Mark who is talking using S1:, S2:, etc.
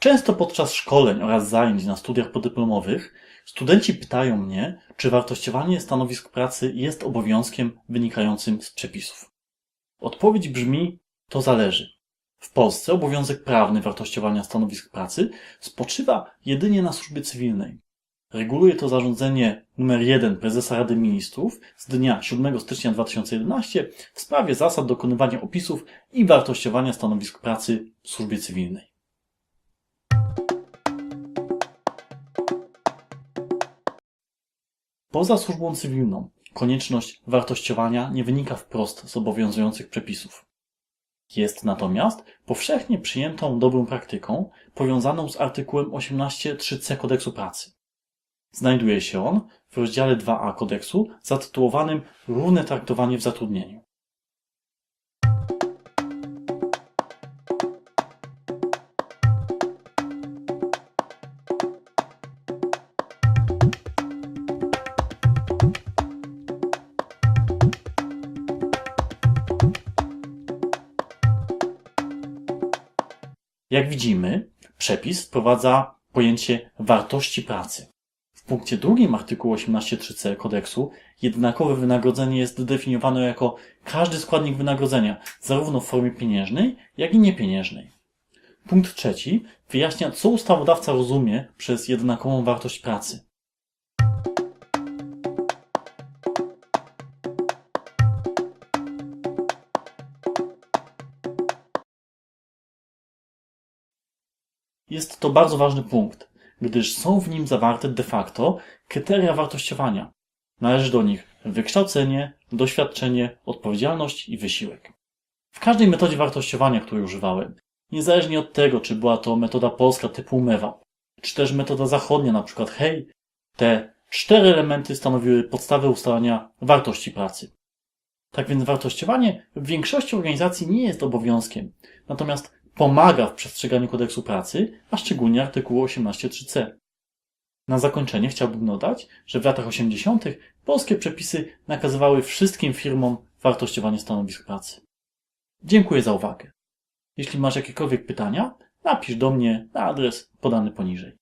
S1: Często podczas szkoleń oraz zajęć na studiach podyplomowych studenci pytają mnie, czy wartościowanie stanowisk pracy jest obowiązkiem wynikającym z przepisów. Odpowiedź brzmi: to zależy. W Polsce obowiązek prawny wartościowania stanowisk pracy spoczywa jedynie na służbie cywilnej. Reguluje to zarządzenie nr 1 Prezesa Rady Ministrów z dnia 7 stycznia 2011 w sprawie zasad dokonywania opisów i wartościowania stanowisk pracy w służbie cywilnej. Poza służbą cywilną konieczność wartościowania nie wynika wprost z obowiązujących przepisów. Jest natomiast powszechnie przyjętą dobrą praktyką powiązaną z artykułem 18.3c Kodeksu Pracy. Znajduje się on w rozdziale 2a kodeksu zatytułowanym Równe traktowanie w zatrudnieniu. Jak widzimy, przepis wprowadza pojęcie wartości pracy. W punkcie drugim artykułu 18.3c kodeksu jednakowe wynagrodzenie jest definiowane jako każdy składnik wynagrodzenia, zarówno w formie pieniężnej, jak i niepieniężnej. Punkt trzeci wyjaśnia, co ustawodawca rozumie przez jednakową wartość pracy. Jest to bardzo ważny punkt, gdyż są w nim zawarte de facto kryteria wartościowania. Należy do nich wykształcenie, doświadczenie, odpowiedzialność i wysiłek. W każdej metodzie wartościowania, której używałem, niezależnie od tego, czy była to metoda polska typu umewa, czy też metoda zachodnia, na przykład hej, te cztery elementy stanowiły podstawę ustalania wartości pracy. Tak więc wartościowanie w większości organizacji nie jest obowiązkiem, natomiast pomaga w przestrzeganiu kodeksu pracy, a szczególnie artykułu 18.3c. Na zakończenie chciałbym dodać, że w latach 80. polskie przepisy nakazywały wszystkim firmom wartościowanie stanowisk pracy. Dziękuję za uwagę. Jeśli masz jakiekolwiek pytania, napisz do mnie na adres podany poniżej.